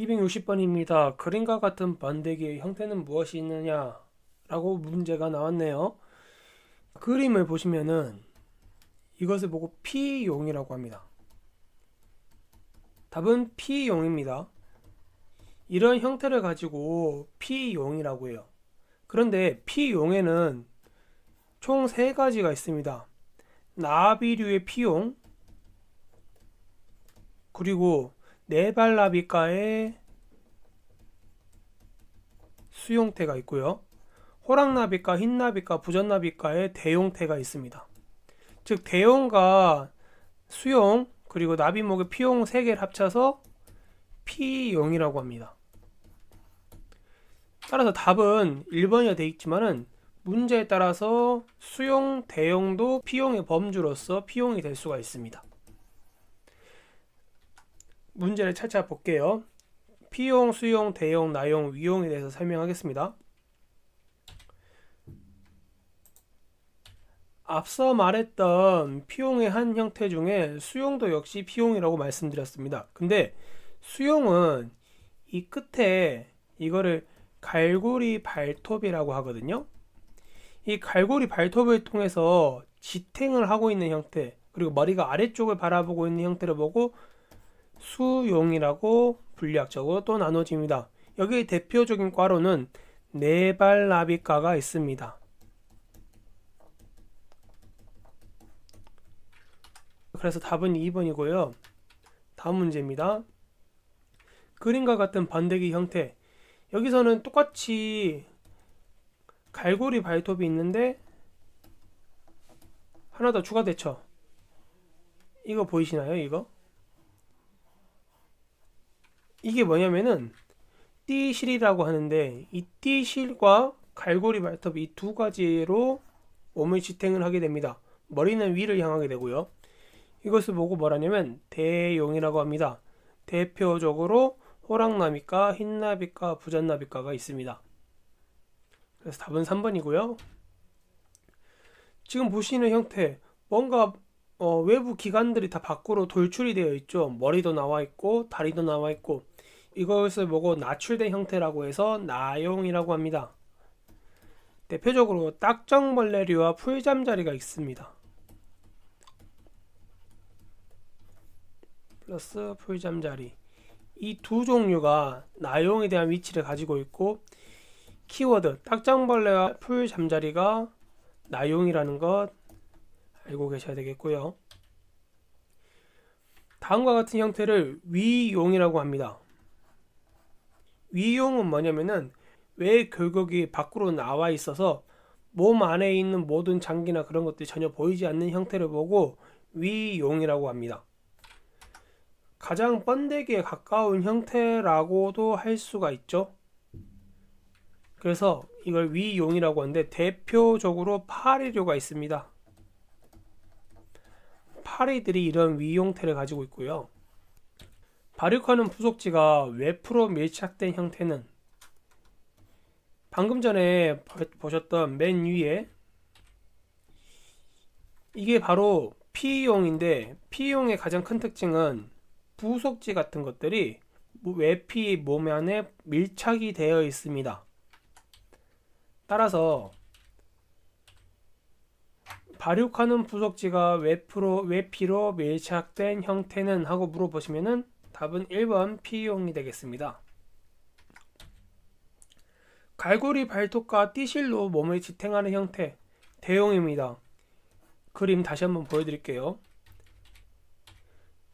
260번입니다. 그림과 같은 번데기의 형태는 무엇이 있느냐? 라고 문제가 나왔네요. 그림을 보시면은 이것을 보고 P용이라고 합니다. 답은 P용입니다. 이런 형태를 가지고 P용이라고 해요. 그런데 P용에는 총 세 가지가 있습니다. 나비류의 P용, 그리고 네발나비과의 수용태가 있고요. 호랑나비과, 흰나비과, 부전나비과의 대용태가 있습니다. 즉 대용과 수용 그리고 나비목의 피용 세 개를 합쳐서 피용이라고 합니다. 따라서 답은 1번이가 되어 있지만은 문제에 따라서 수용, 대용도 피용의 범주로서 피용이 될 수가 있습니다. 문제를 차차 볼게요. 피용, 수용, 대용, 나용, 위용에 대해서 설명하겠습니다. 앞서 말했던 피용의 한 형태 중에 수용도 역시 피용이라고 말씀드렸습니다. 근데 수용은 이 끝에 이거를 갈고리 발톱이라고 하거든요. 이 갈고리 발톱을 통해서 지탱을 하고 있는 형태, 그리고 머리가 아래쪽을 바라보고 있는 형태를 보고 수용이라고 분리학적으로 또 나눠집니다. 여기 대표적인 과로는 네발나비과가 있습니다. 그래서 답은 2번이고요. 다음 문제입니다. 그림과 같은 번데기 형태. 여기서는 똑같이 갈고리 발톱이 있는데 하나 더 추가됐죠. 이거 보이시나요? 이거? 이게 뭐냐면은 띠실이라고 하는데 이 띠실과 갈고리 발톱 이 두 가지로 몸을 지탱을 하게 됩니다. 머리는 위를 향하게 되고요. 이것을 보고 뭐라냐면 대용이라고 합니다. 대표적으로 호랑나비과, 흰나비과, 부전나비과가 있습니다. 그래서 답은 3번이고요. 지금 보시는 형태 뭔가 어, 외부 기관들이 다 밖으로 돌출이 되어 있죠. 머리도 나와 있고 다리도 나와 있고 이것을 보고 낮출된 형태라고 해서 나용이라고 합니다. 대표적으로 딱정벌레류와 풀잠자리가 있습니다. 플러스 풀잠자리 이 두 종류가 나용에 대한 위치를 가지고 있고 키워드 딱정벌레와 풀잠자리가 나용이라는 것 알고 계셔야 되겠고요. 다음과 같은 형태를 위용이라고 합니다. 위용은 뭐냐면은 외 결국이 밖으로 나와 있어서 몸 안에 있는 모든 장기나 그런 것들이 전혀 보이지 않는 형태를 보고 위용이라고 합니다. 가장 번데기에 가까운 형태라고도 할 수가 있죠. 그래서 이걸 위용이라고 하는데 대표적으로 파리류가 있습니다. 파리들이 이런 위용태를 가지고 있고요. 발육하는 부속지가 외프로 밀착된 형태는 방금 전에 보셨던 맨 위에 이게 바로 P용인데 P용의 가장 큰 특징은 부속지 같은 것들이 외피 몸 안에 밀착이 되어 있습니다. 따라서 발육하는 부속지가 외프로, 외피로 밀착된 형태는 하고 물어보시면은 답은 1번 P용이 되겠습니다. 갈고리 발톱과 띠실로 몸을 지탱하는 형태 대용입니다. 그림 다시 한번 보여드릴게요.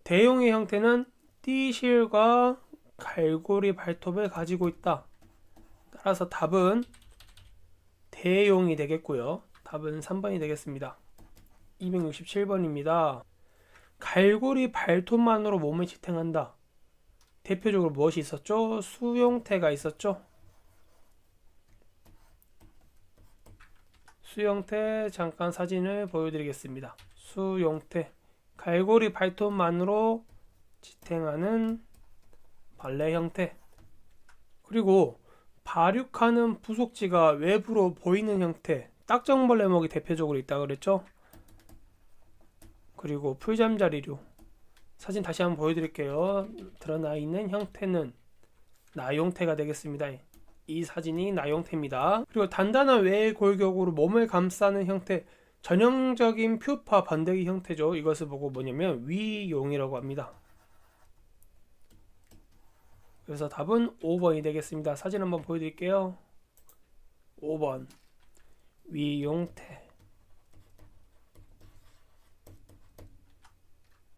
대용의 형태는 띠실과 갈고리 발톱을 가지고 있다. 따라서 답은 대용이 되겠고요. 답은 3번이 되겠습니다. 267번입니다. 갈고리 발톱만으로 몸을 지탱한다. 대표적으로 무엇이 있었죠? 수용태가 있었죠. 수용태 잠깐 사진을 보여드리겠습니다. 수용태 갈고리 발톱만으로 지탱하는 벌레 형태 그리고 발육하는 부속지가 외부로 보이는 형태 딱정벌레목이 대표적으로 있다 그랬죠 그리고 풀잠자리류 사진 다시 한번 보여드릴게요. 드러나 있는 형태는 나용태가 되겠습니다. 이 사진이 나용태입니다. 그리고 단단한 외의 골격으로 몸을 감싸는 형태, 전형적인 표파 반대기 형태죠. 이것을 보고 뭐냐면 위용이라고 합니다. 그래서 답은 5번이 되겠습니다. 사진 한번 보여드릴게요. 5번 위용태